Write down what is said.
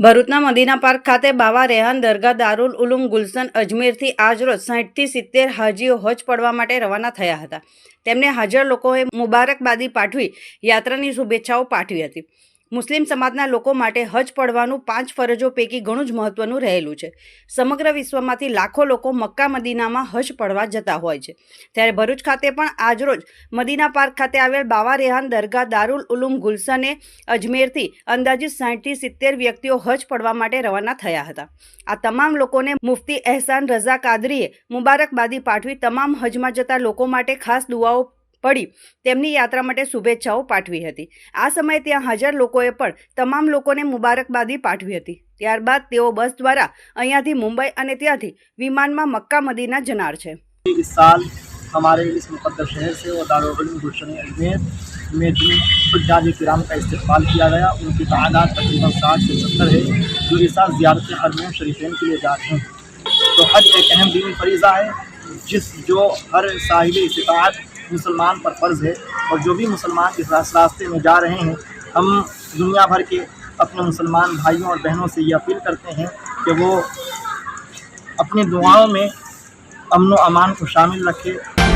ભરૂચના Medina park ખાતે બાવા રેહાન દરગાહ દારુલ ઉલુમ ગુલશન અજમેરથી આજરોજ સાહીઠથી સિત્તેર હાજીઓ હજ પડવા માટે રવાના થયા હતા. તેમને હાજર લોકોએ મુબારકબાદી પાઠવી યાત્રાની શુભેચ્છાઓ પાઠવી હતી. મુસ્લિમ સમાજના લોકો માટે હજ પડવાનું પાંચ ફરજો પૈકી ઘણું જ મહત્વનું રહેલું છે. સમગ્ર વિશ્વમાંથી લાખો લોકો મક્કા મદીનામાં હજ પડવા જતા હોય છે. ત્યારે ભરૂચ ખાતે પણ આજરોજ મદીના પાર્ક ખાતે આવેલ બાવા રેહાન દરગાહ દારૂલ ઉલુમ ગુલશને અજમેરથી અંદાજિત સાહીઠથી સિત્તેર વ્યક્તિઓ હજ પડવા માટે રવાના થયા હતા. આ તમામ લોકોને મુફતી અહેસાન રઝા કાદરીએ મુબારકબાદી પાઠવી તમામ હજમાં જતા લોકો માટે ખાસ દુઆઓ પડી તેમની યાત્રા માટે શુભેચ્છાઓ પાઠવી હતી આ સમયે ત્યાં હાજર લોકોએ પણ તમામ લોકોને મુબારકબાદી પાઠવી હતી ત્યારબાદ તેઓ બસ દ્વારા અહીંયાથી મુંબઈ અને ત્યાંથી વિમાનમાં મક્કા મદીના જનાર છે इस साल हमारे इस मुकद्दर शहर से और दारुल गुलशन अजमेर में जिन हजाज किराम का इस्तेमाल किया गया उनकी तादाद तकरीबन साठ से सत्तर है जो इस साल ज़्यारत हरमैन शरीफेन के लिए जा रहे हैं तो हज एक अहम दीनी फरीज़ा है जिस जो हर साहिब इस्तात मुसलमान पर फ़र्ज़ है और जो भी मुसलमान इस रास्ते में जा रहे हैं, हम दुनिया भर के अपने मुसलमान भाइयों और बहनों से ये अपील करते हैं कि वो अपनी दुआओं में अमन अमान को शामिल रखे